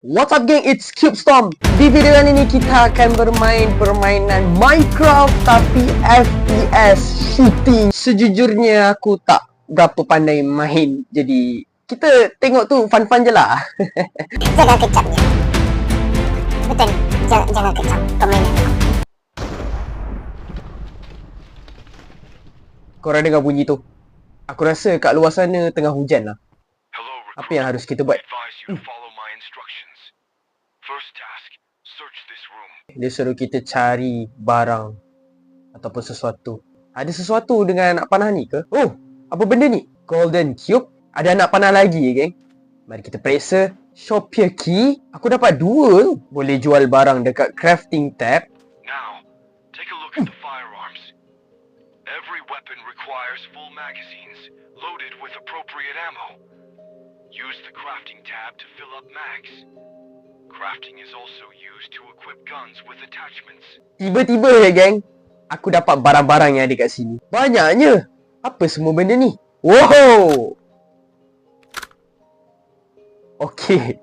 What's up geng, it's CubeStorm Di video kali ni kita akan bermain permainan Minecraft tapi FPS shooting. Sejujurnya aku tak berapa pandai main. Jadi kita tengok tu fun-fun je lah. Jangan kecapnya. Betul. Jangan, jangan kecap. Permainan kau. Korang dengar bunyi tu. Aku rasa kat luar sana tengah hujan lah. Hello, Apa yang harus kita buat? Advise you to follow my instructions. First task, search this room. Dia suruh kita cari barang Ataupun sesuatu Ada sesuatu dengan anak panah ni ke? Oh, apa benda ni? Golden Cube Ada anak panah lagi geng Mari kita periksa Shopper Key Aku dapat dua tu Boleh jual barang dekat crafting tab Now, take a look at the firearms. Every weapon requires full magazines, loaded with appropriate ammo. Use the crafting tab to fill up mags. Crafting is also used to equip guns with attachments. Tiba-tiba ya geng. Aku dapat barang-barang yang ada kat sini. Banyaknya. Apa semua benda ni? Wow! Okay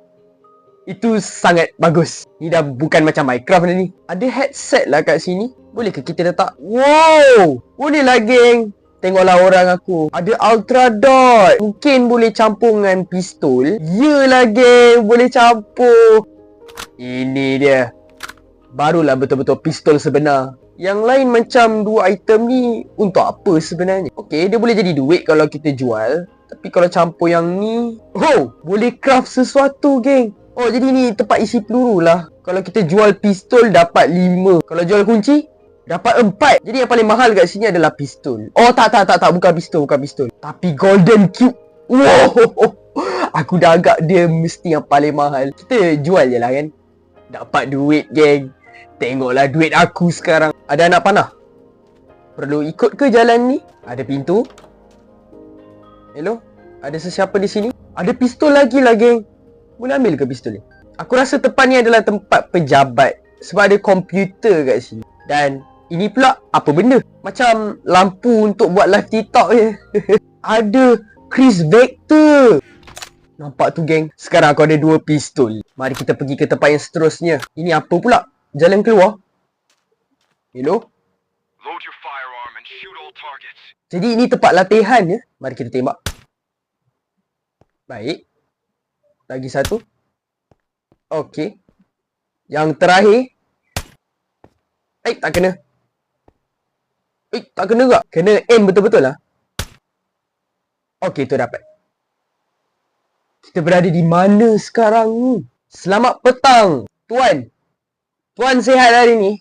Itu sangat bagus. Ni dah bukan macam Minecraft dah ni. Ada headset lah kat sini. Boleh ke kita letak? Wow! Boleh lah geng. Tengoklah orang aku. Ada ultra dot. Mungkin boleh campur dengan pistol. Yelah geng. Boleh campur Ini dia. Barulah betul-betul pistol sebenar. Yang lain macam dua item ni Untuk apa sebenarnya? Okay, dia boleh jadi duit kalau kita jual. Tapi kalau campur yang ni Oh, boleh craft sesuatu geng. Oh, jadi ni tempat isi peluru lah. Kalau kita jual pistol dapat lima. Kalau jual kunci Dapat empat. Jadi yang paling mahal kat sini adalah pistol. Oh tak tak tak tak. Bukan pistol Bukan pistol. Tapi golden cube. Wow Aku dah agak dia mesti yang paling mahal Kita jual je lah kan Dapat duit geng Tengoklah duit aku sekarang Ada anak panah Perlu ikut ke jalan ni? Ada pintu Hello? Ada sesiapa di sini? Ada pistol lagi lah geng Boleh ambil ke pistol ni? Aku rasa tempat ni adalah tempat pejabat Sebab ada komputer kat sini Dan ini pula apa benda? Macam lampu untuk buat live TikTok je Ada Chris Vector Nampak tu geng Sekarang aku ada dua pistol Mari kita pergi ke tempat yang seterusnya Ini apa pula? Jalan keluar? Hello? Load your firearm and shoot all targets. Jadi ini tempat latihan ya? Mari kita tembak Baik Lagi satu Okey Yang terakhir Eh tak kena Eh tak kena tak? Kena aim betul-betul lah Okey tu dapat Kita berada di mana sekarang ni? Selamat petang Tuan Tuan sihat hari ni?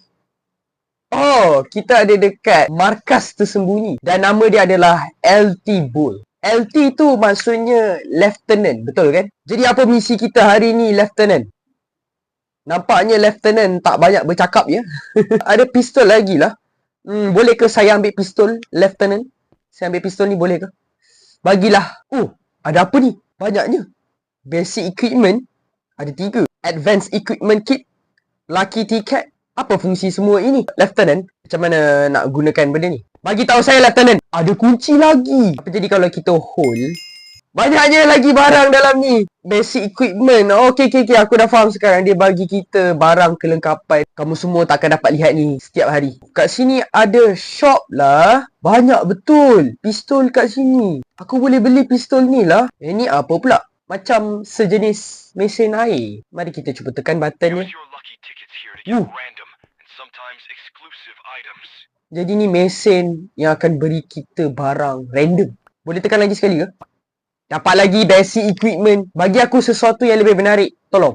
Oh, kita ada dekat markas tersembunyi dan nama dia adalah LT Bull. LT tu maksudnya Lieutenant, betul kan? Jadi apa misi kita hari ni, Lieutenant? Nampaknya Lieutenant tak banyak bercakap ya. ada pistol lagi lah. Hmm, boleh ke saya ambil pistol, Lieutenant? Saya ambil pistol ni boleh ke? Bagilah. Oh, ada apa ni? Banyaknya. Basic equipment ada tiga. Advanced equipment kit, lucky ticket, apa fungsi semua ini? Lieutenant, macam mana nak gunakan benda ni? Bagi tahu saya Lieutenant. Ada kunci lagi. Apa jadi kalau kita hold? Banyaknya lagi barang dalam ni. Basic equipment. Okey, okey, okey. Aku dah faham sekarang. Dia bagi kita barang kelengkapan. Kamu semua tak akan dapat lihat ni setiap hari. Kat sini ada shop lah. Banyak betul. Pistol kat sini. Aku boleh beli pistol ni lah. Eh, ni apa pula? Macam sejenis mesin air. Mari kita cuba tekan button ni. Jadi ni mesin yang akan beri kita barang random. Boleh tekan lagi sekali ke? Dapat lagi basic equipment. Bagi aku sesuatu yang lebih menarik. Tolong.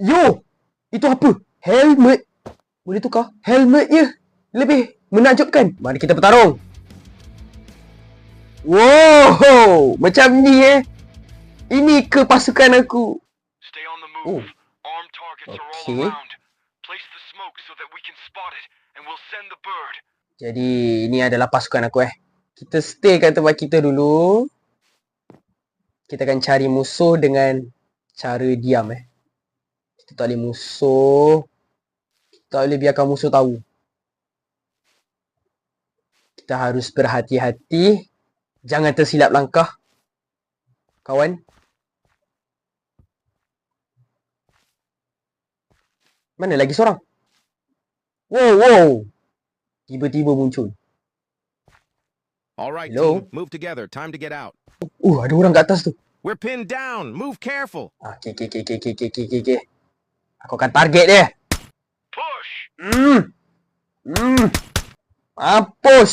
Yo! Itu apa? Helmet. Boleh tukar? Helmetnya lebih menakjubkan. Mari kita bertarung. Wow! Macam ni eh. Ini ke pasukan aku. Oh. Okay. all around. Place the smoke so that we can spot it, and we'll send the bird. Jadi ini adalah pasukan aku eh. Kita stay kat tempat kita dulu. Kita akan cari musuh dengan cara diam eh. Kita tak boleh musuh. Kita tak boleh biarkan musuh tahu. Kita harus berhati-hati. Jangan tersilap langkah. Kawan. Mana lagi seorang? Wow, wow. Tiba-tiba muncul. Alright, team. Move together. Time to get out. Uh, ada orang kat atas tu. We're pinned down. Move careful. Ah, okay, okay, okay, okay, okay, okay, okay. Aku akan target dia. Push. Hmm. Hmm. Mampus.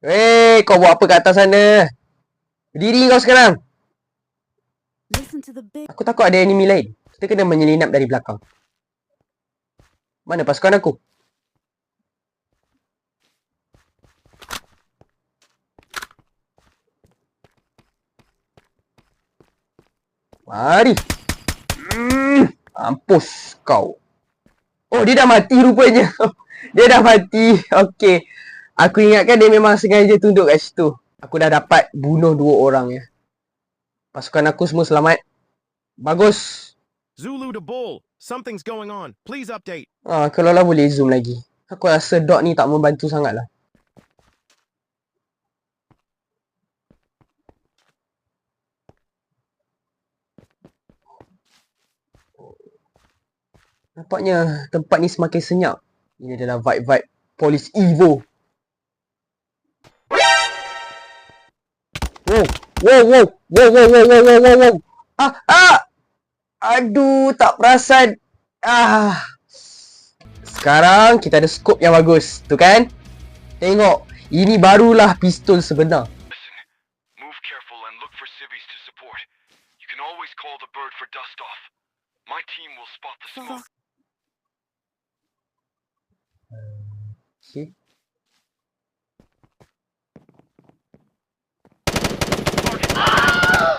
Wei, kau buat apa kat atas sana? Berdiri kau sekarang. Aku takut ada enemy lain. Kita kena menyelinap dari belakang. Mana pasukan aku? Mari. Hmm, mampus kau. Oh, dia dah mati rupanya. dia dah mati. Okey. Aku ingatkan dia memang sengaja tunduk kat situ. Aku dah dapat bunuh dua orang ya. Pasukan aku semua selamat. Bagus. Zulu to Bull. Something's going on. Please update. Ah, kalau lah boleh zoom lagi. Aku rasa dot ni tak membantu sangat lah. Nampaknya tempat ni semakin senyap. Ini adalah vibe-vibe Police Evo. Wow, wow, wow, wow, wow, wow, wow, wow, wow, wow. Ah, ah! Aduh, tak perasan. Ah. Sekarang kita ada scope yang bagus. Tu kan? Tengok. Ini barulah pistol sebenar. Move careful and look for civvies to support. You can always call the bird for dust off. My team will spot the smoke. Okay.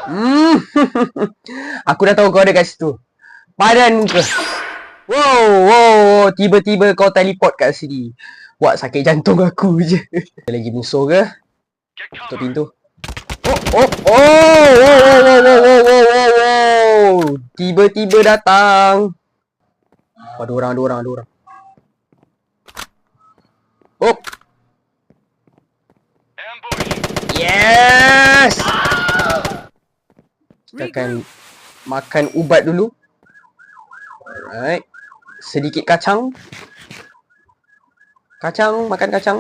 Hmm. Aku dah tahu kau ada kat situ. Padan muka. Wow, wow, tiba-tiba kau teleport kat sini. Buat sakit jantung aku je. Ada lagi musuh ke? Tutup pintu. Oh, oh, oh, wow, wow, wow, wow, wow, wow, wow, wow. Tiba-tiba datang. Oh, ada orang, ada orang, ada orang. Oh, yes! Kita akan makan ubat dulu. Alright. Sedikit kacang. Kacang, makan kacang.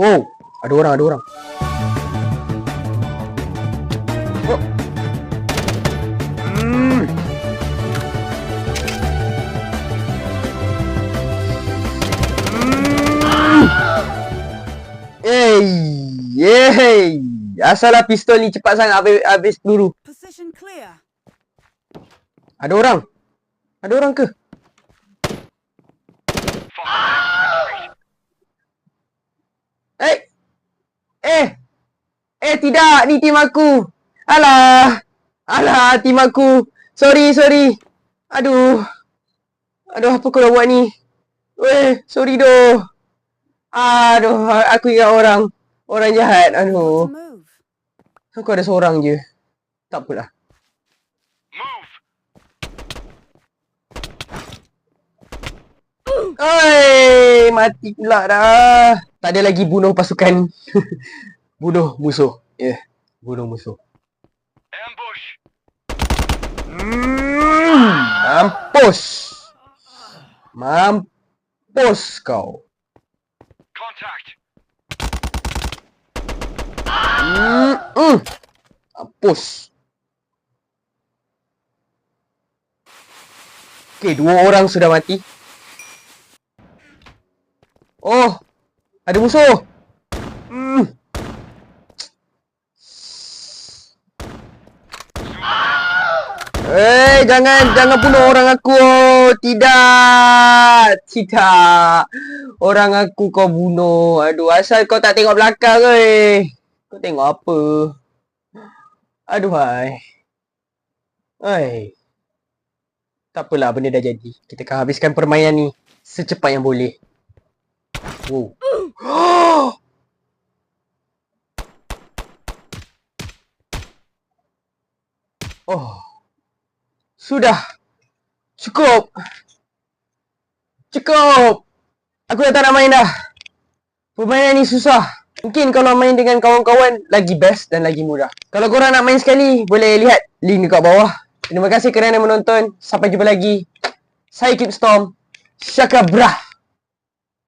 Oh, ada orang, ada orang. Yay! Asallah pistol ni cepat sangat habis, habis peluru. Ada orang. Ada orang ke? Eh! Eh! Eh tidak, ni tim aku. Alah. Alah, tim aku. Sorry, sorry. Aduh. Aduh, apa kau dah buat ni? Weh, sorry doh. Aduh, aku ingat orang. Orang jahat. Aduh. Aku ada seorang je. Tak apalah. Oi, mati pula dah. Tak ada lagi bunuh pasukan. bunuh musuh. Ya, yeah. bunuh musuh. Ambush! Hmm, mampus. Mampus kau. Contact! Mampus. Okey, dua orang sudah mati. Oh, ada musuh. Hmm. Eh, jangan jangan bunuh orang aku. Oh, tidak. Tidak. Orang aku kau bunuh. Aduh, asal kau tak tengok belakang oi. Kau tengok apa? Aduh hai. Tak apalah benda dah jadi. Kita akan habiskan permainan ni secepat yang boleh. Wow. Oh. Sudah. Cukup. Cukup. Aku dah tak nak main dah. Permainan ni susah. Mungkin kalau main dengan kawan-kawan lagi best dan lagi mudah. Kalau korang nak main sekali, boleh lihat link dekat bawah. Terima kasih kerana menonton. Sampai jumpa lagi. Saya Kip Storm. Syaka brah.